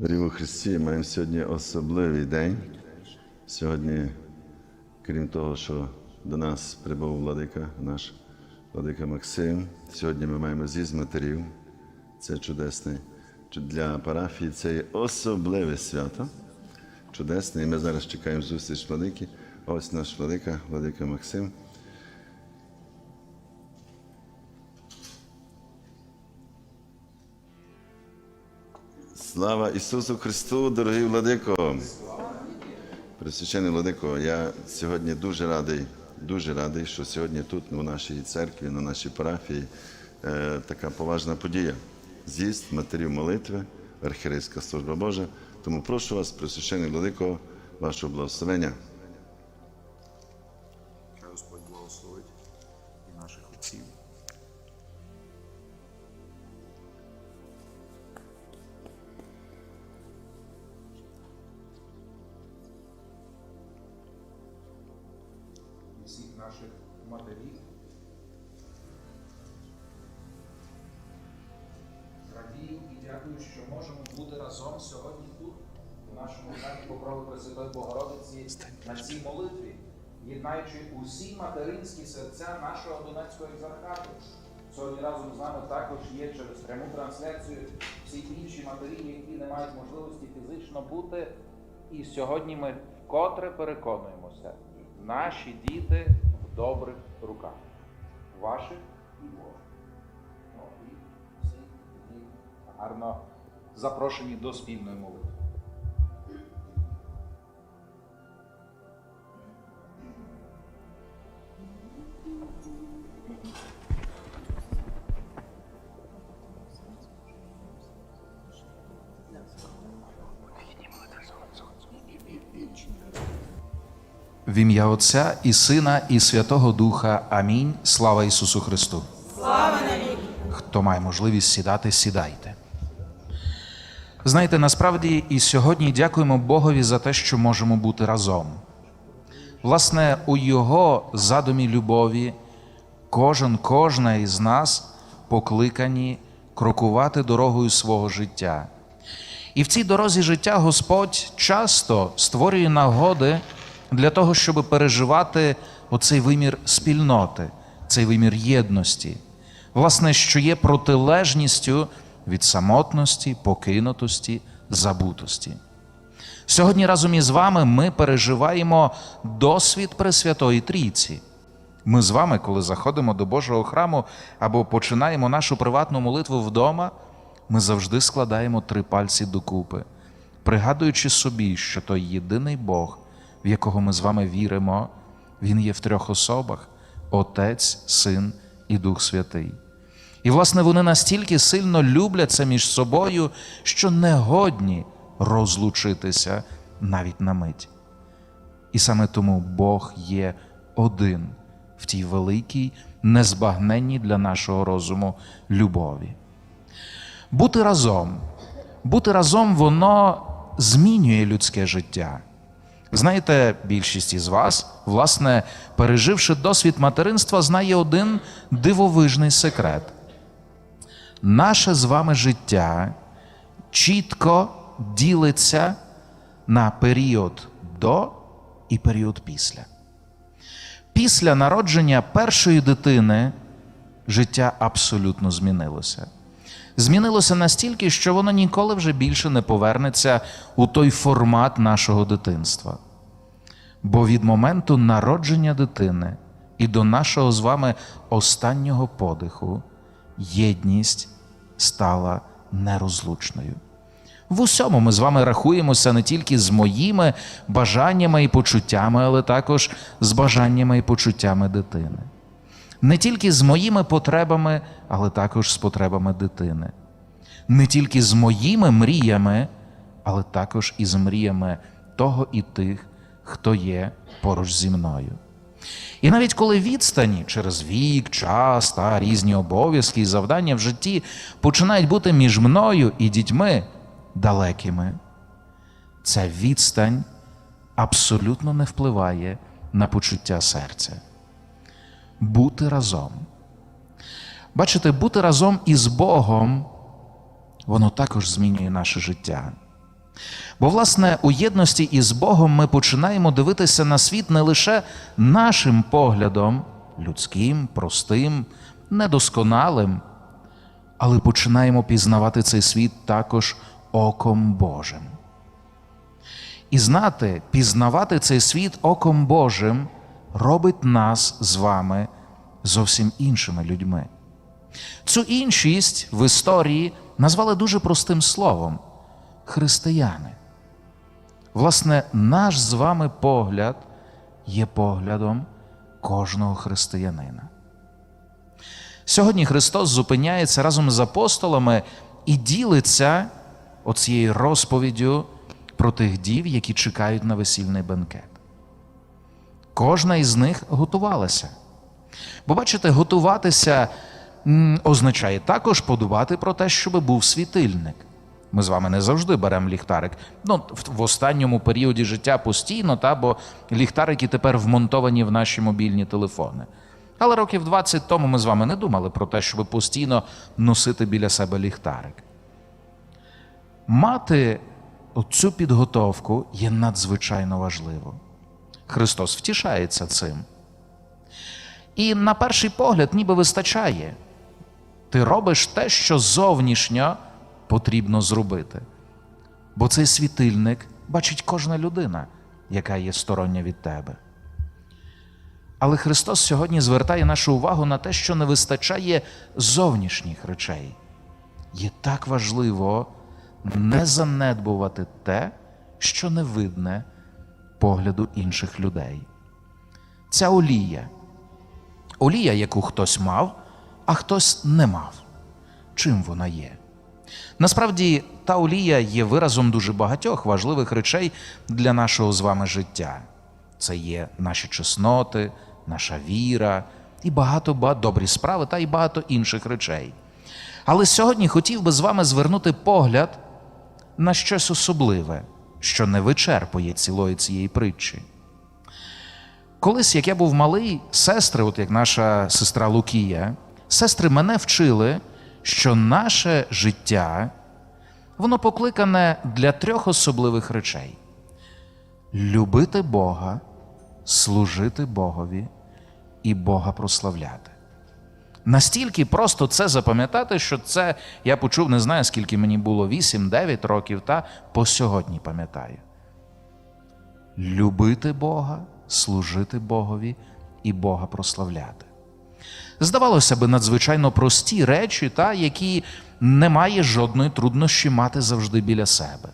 Дорогі у Христі, маємо сьогодні особливий день. Сьогодні, крім того, що до нас прибув владика, наш владика Максим. Сьогодні ми маємо з'їзд матерів. Це чудесне. Для парафії це є особливе свято. Чудесне. І ми зараз чекаємо зустріч владики. Ось наш владика, владика Максим. Слава Ісусу Христу, дорогий Владико! Пресвящений Владико, я сьогодні дуже радий, дуже радий, що сьогодні тут, у нашій церкві, на нашій парафії, е, така поважна подія. З'їзд матерів молитви, архірейська служба Божа. Тому прошу вас, Пресвящений Владико, вашого благословення. Наших матерів. Радію і дякую, що можемо бути разом сьогодні тут, у нашому храмі Покрови Пресвятої Богородиці, на цій молитві, єднаючи усі материнські серця нашого Донецького екзархату. Сьогодні разом з нами також є через пряму трансляцію всі інші матері, які не мають можливості фізично бути. І сьогодні ми вкотре переконуємося, наші діти добрих руках, ваших і тоді гарно запрошені до спільної молитви. Ім'я Отця і Сина, і Святого Духа. Амінь. Слава Ісусу Христу. Слава навіки! Хто має можливість сідати, сідайте. Знаєте, насправді і сьогодні дякуємо Богові за те, що можемо бути разом. Власне, у Його задумі любові кожен, кожна із нас покликані крокувати дорогою свого життя. І в цій дорозі життя Господь часто створює нагоди для того, щоб переживати оцей вимір спільноти, цей вимір єдності, власне, що є протилежністю від самотності, покинутості, забутості. Сьогодні разом із вами ми переживаємо досвід Пресвятої Трійці. Ми з вами, коли заходимо до Божого храму або починаємо нашу приватну молитву вдома, ми завжди складаємо три пальці докупи, пригадуючи собі, що той єдиний Бог, в якого ми з вами віримо, Він є в трьох особах: Отець, Син і Дух Святий. І, власне, вони настільки сильно любляться між собою, що не годні розлучитися навіть на мить. І саме тому Бог є один в тій великій, незбагненній для нашого розуму любові. Бути разом, бути разом, воно змінює людське життя. Знаєте, більшість із вас, власне, переживши досвід материнства, знає один дивовижний секрет. Наше з вами життя чітко ділиться на період до і період після. Після народження першої дитини життя абсолютно змінилося. Змінилося настільки, що воно ніколи вже більше не повернеться у той формат нашого дитинства. Бо від моменту народження дитини і до нашого з вами останнього подиху єдність стала нерозлучною. В усьому ми з вами рахуємося не тільки з моїми бажаннями і почуттями, але також з бажаннями і почуттями дитини. Не тільки з моїми потребами, але також з потребами дитини. Не тільки з моїми мріями, але також і з мріями того і тих, хто є поруч зі мною. І навіть коли відстані через вік, час та різні обов'язки і завдання в житті починають бути між мною і дітьми далекими, ця відстань абсолютно не впливає на почуття серця. Бути разом. Бачите, бути разом із Богом, воно також змінює наше життя. Бо, власне, у єдності із Богом ми починаємо дивитися на світ не лише нашим поглядом, людським, простим, недосконалим, але починаємо пізнавати цей світ також оком Божим. І знати, пізнавати цей світ оком Божим робить нас з вами зовсім іншими людьми. Цю іншість в історії назвали дуже простим словом християни. Власне, наш з вами погляд є поглядом кожного християнина. Сьогодні Христос зупиняється разом з апостолами і ділиться оцією розповіддю про тих дів, які чекають на весільний бенкет. Кожна із них готувалася. Бо бачите, готуватися означає також подумати про те, щоб був світильник. Ми з вами не завжди беремо ліхтарик. Ну, в останньому періоді життя постійно, та, бо ліхтарики тепер вмонтовані в наші мобільні телефони. Але років 20 тому ми з вами не думали про те, щоб постійно носити біля себе ліхтарик. Мати цю підготовку є надзвичайно важливо. Христос втішається цим. І на перший погляд ніби вистачає. Ти робиш те, що зовнішньо потрібно зробити. Бо цей світильник бачить кожна людина, яка є стороння від тебе. Але Христос сьогодні звертає нашу увагу на те, що не вистачає зовнішніх речей. Є так важливо не занедбувати те, що не видне погляду інших людей. Ця олія. Олія, яку хтось мав, а хтось не мав. Чим вона є? Насправді, та олія є виразом дуже багатьох важливих речей для нашого з вами життя. Це є наші чесноти, наша віра і багато багато добрі справи та й багато інших речей. Але сьогодні хотів би з вами звернути погляд на щось особливе, що не вичерпує цілої цієї притчі. Колись, як я був малий, сестри, от як наша сестра Лукія, сестри мене вчили, що наше життя воно покликане для трьох особливих речей: любити Бога, служити Богові і Бога прославляти. Настільки просто це запам'ятати, що це я почув, не знаю, скільки мені було 8-9 років, та по сьогодні пам'ятаю. Любити Бога, служити Богові і Бога прославляти. Здавалося би, надзвичайно прості речі, та, які немає жодної труднощі мати завжди біля себе.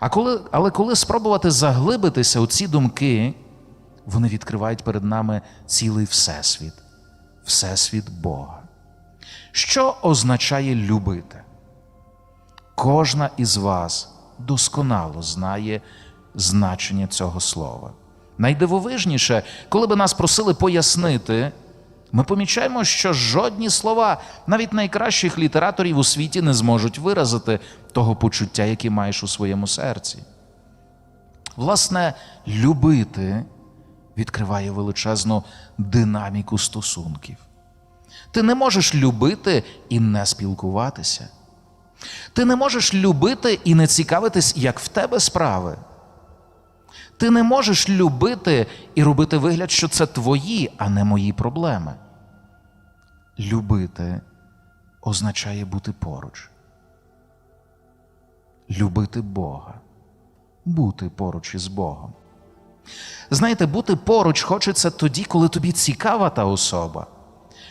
А коли, але коли спробувати заглибитися у ці думки, вони відкривають перед нами цілий Всесвіт, Всесвіт Бога. Що означає любити? Кожна із вас досконало знає значення цього слова. Найдивовижніше, коли би нас просили пояснити, ми помічаємо, що жодні слова, навіть найкращих літераторів у світі, не зможуть виразити того почуття, яке маєш у своєму серці. Власне, любити відкриває величезну динаміку стосунків. Ти не можеш любити і не спілкуватися. Ти не можеш любити і не цікавитись, як в тебе справи. Ти не можеш любити і робити вигляд, що це твої, а не мої проблеми. Любити означає бути поруч. Любити Бога, бути поруч із Богом. Знаєте, бути поруч хочеться тоді, коли тобі цікава та особа.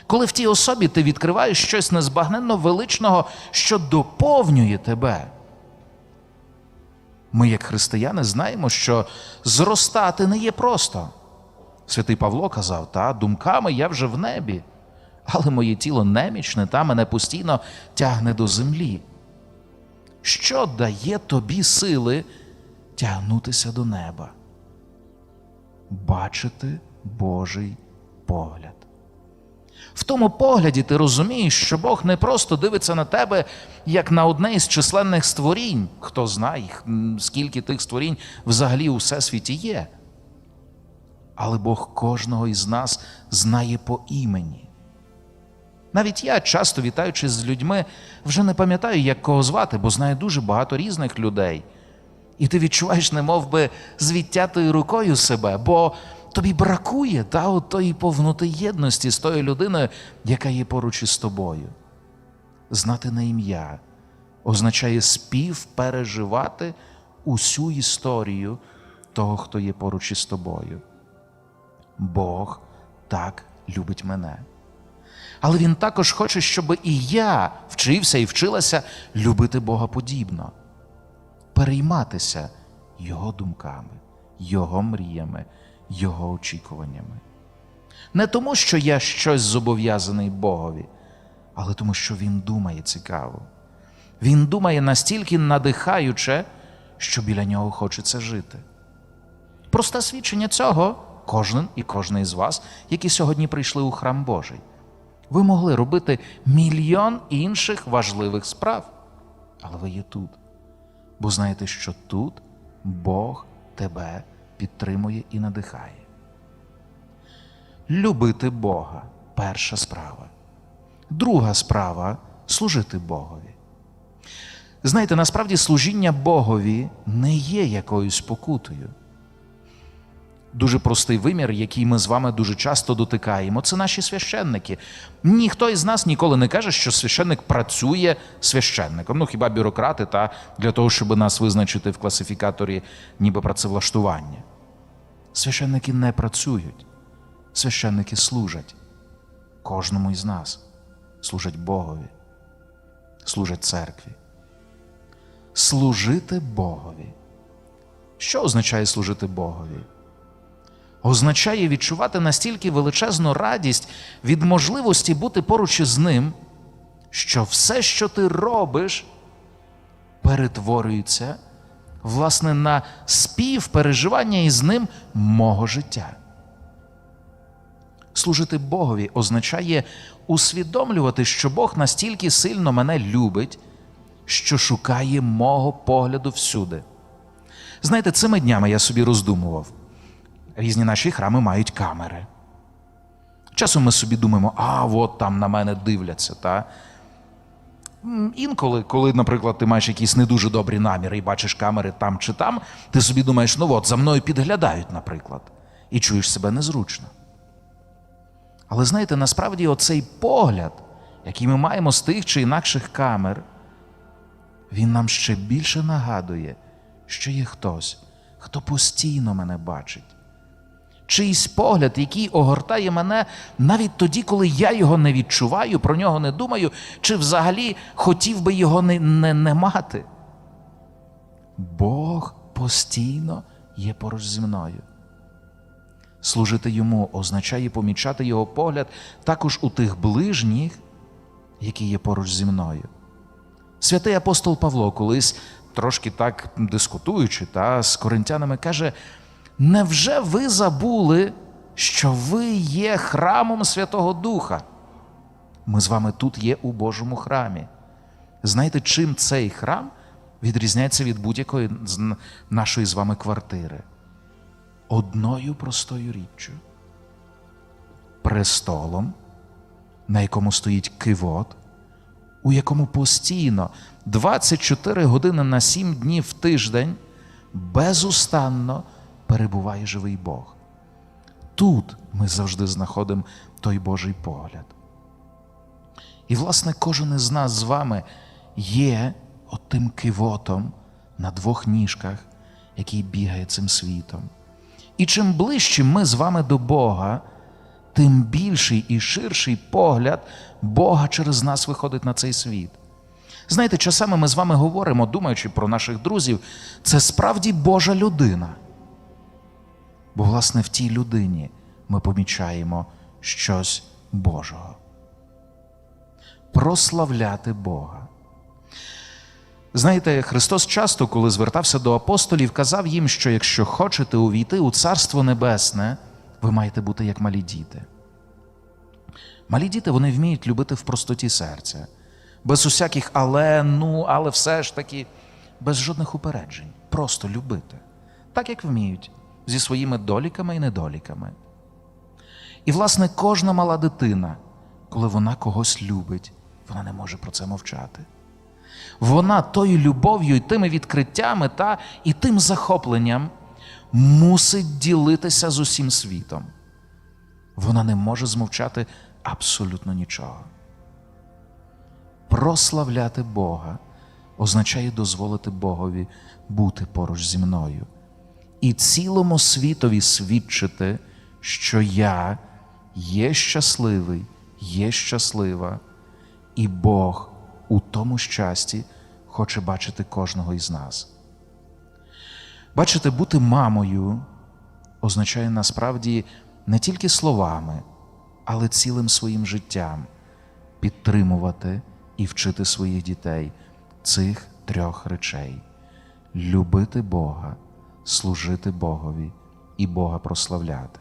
Коли в тій особі ти відкриваєш щось незбагненно величного, що доповнює тебе. Ми, як християни, знаємо, що зростати не є просто. Святий Павло казав, та думками я вже в небі, але моє тіло немічне та мене постійно тягне до землі. Що дає тобі сили тягнутися до неба? Бачити Божий погляд. В тому погляді ти розумієш, що Бог не просто дивиться на тебе як на одне із численних створінь, хто знає, скільки тих створінь взагалі у всесвіті є. Але Бог кожного із нас знає по імені. Навіть я, часто вітаючись з людьми, вже не пам'ятаю, як кого звати, бо знаю дуже багато різних людей. І ти відчуваєш, немов би з рукою себе, бо тобі бракує та, от тої повноти єдності з тою людиною, яка є поруч із тобою. Знати на ім'я означає співпереживати усю історію того, хто є поруч із тобою. Бог так любить мене. Але Він також хоче, щоб і я вчився і вчилася любити Бога подібно, перейматися Його думками, Його мріями, Його очікуваннями. Не тому, що я щось зобов'язаний Богові, але тому, що Він думає цікаво. Він думає настільки надихаюче, що біля нього хочеться жити. Просте свідчення цього кожен і кожний з вас, які сьогодні прийшли у храм Божий. Ви могли робити мільйон інших важливих справ, але ви є тут. Бо знаєте, що тут Бог тебе підтримує і надихає. Любити Бога перша справа. Друга справа служити Богові. Знаєте, насправді служіння Богові не є якоюсь покутою. Дуже простий вимір, який ми з вами дуже часто дотикаємо, це наші священники. Ніхто із нас ніколи не каже, що священник працює священником. Ну хіба бюрократи та для того, щоб нас визначити в класифікаторі ніби працевлаштування. Священники не працюють, священники служать кожному із нас, служать Богові, служать церкві. Служити Богові. Що означає служити Богові? Означає відчувати настільки величезну радість від можливості бути поруч із ним, що все, що ти робиш, перетворюється власне на співпереживання із ним мого життя. Служити Богові означає усвідомлювати, що Бог настільки сильно мене любить, що шукає мого погляду всюди. Знаєте, цими днями я собі роздумував різні наші храми мають камери. Часом ми собі думаємо, а от там на мене дивляться. Та? Інколи, коли, наприклад, ти маєш якісь не дуже добрі наміри і бачиш камери там чи там, ти собі думаєш, ну от, за мною підглядають, наприклад, і чуєш себе незручно. Але знаєте, насправді оцей погляд, який ми маємо з тих чи інакших камер, він нам ще більше нагадує, що є хтось, хто постійно мене бачить чийсь погляд, який огортає мене навіть тоді, коли я його не відчуваю, про нього не думаю, чи взагалі хотів би його не, не, не мати. Бог постійно є поруч зі мною. Служити йому означає помічати його погляд також у тих ближніх, які є поруч зі мною. Святий апостол Павло колись, трошки так дискутуючи та, з коринтянами, каже: Невже ви забули, що ви є храмом Святого Духа? Ми з вами тут є у Божому храмі. Знаєте, чим цей храм відрізняється від будь-якої з нашої з вами квартири? Одною простою річчю. Престолом, на якому стоїть кивот, у якому постійно 24 години на 7 днів в тиждень безустанно перебуває живий Бог. Тут ми завжди знаходимо той Божий погляд. І, власне, кожен із нас з вами є отим кивотом на двох ніжках, який бігає цим світом. І чим ближче ми з вами до Бога, тим більший і ширший погляд Бога через нас виходить на цей світ. Знаєте, часами ми з вами говоримо, думаючи про наших друзів, це справді Божа людина. Бо, власне, в тій людині ми помічаємо щось Божого. Прославляти Бога. Знаєте, Христос часто, коли звертався до апостолів, казав їм, що якщо хочете увійти у Царство Небесне, ви маєте бути як малі діти. Малі діти вони вміють любити в простоті серця, без усяких але, ну, але все ж таки, без жодних упереджень, просто любити, так як вміють зі своїми доліками і недоліками. І, власне, кожна мала дитина коли вона когось любить, вона не може про це мовчати. Вона тою любов'ю і тими відкриттями та і тим захопленням мусить ділитися з усім світом. Вона не може змовчати абсолютно нічого. Прославляти Бога означає дозволити Богові бути поруч зі мною і цілому світові свідчити, що я є щасливий, є щаслива, і Бог у тому щасті хоче бачити кожного із нас. Бачите, бути мамою означає насправді не тільки словами, але цілим своїм життям підтримувати і вчити своїх дітей цих трьох речей: любити Бога, служити Богові і Бога прославляти.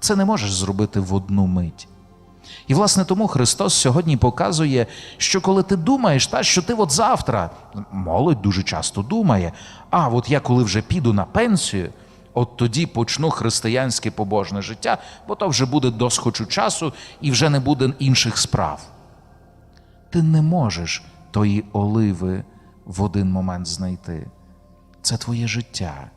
Це не можеш зробити в одну мить. І, власне, тому Христос сьогодні показує, що коли ти думаєш, та, що ти от завтра, молодь дуже часто думає, а от я коли вже піду на пенсію, от тоді почну християнське побожне життя, бо то вже буде досхочу часу і вже не буде інших справ. Ти не можеш тої оливи в один момент знайти. Це твоє життя,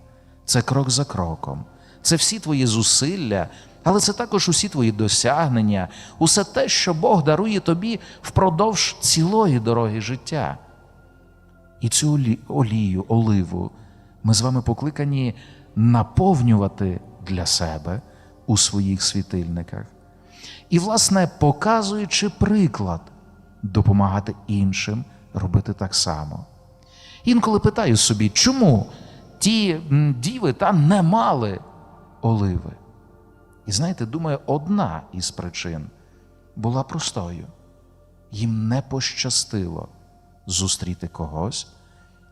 це крок за кроком, це всі твої зусилля, але це також усі твої досягнення, усе те, що Бог дарує тобі впродовж цілої дороги життя. І цю олію, оливу ми з вами покликані наповнювати для себе у своїх світильниках. І, власне, показуючи приклад, допомагати іншим робити так само. Інколи питаю собі, чому ті діви та не мали оливи? І знаєте, думаю, одна із причин була простою. Їм не пощастило зустріти когось,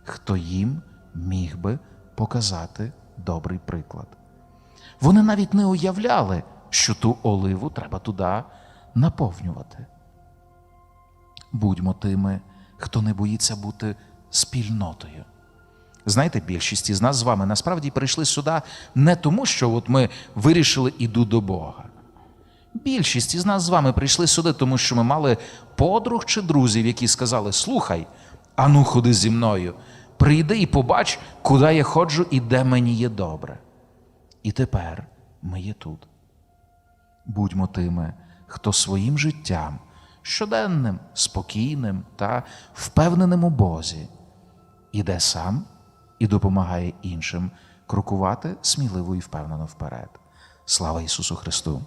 хто їм міг би показати добрий приклад. Вони навіть не уявляли, що ту оливу треба туди наповнювати. Будьмо тими, хто не боїться бути спільнотою. Знаєте, більшість із нас з вами насправді прийшли сюди не тому, що от ми вирішили іду до Бога. Більшість із нас з вами прийшли сюди, тому що ми мали подруг чи друзів, які сказали: Слухай, ану ходи зі мною, прийди і побач, куди я ходжу і де мені є добре. І тепер ми є тут. Будьмо тими, хто своїм життям, щоденним, спокійним та впевненим у Бозі, іде сам і допомагає іншим крокувати сміливо і впевнено вперед. Слава Ісусу Христу!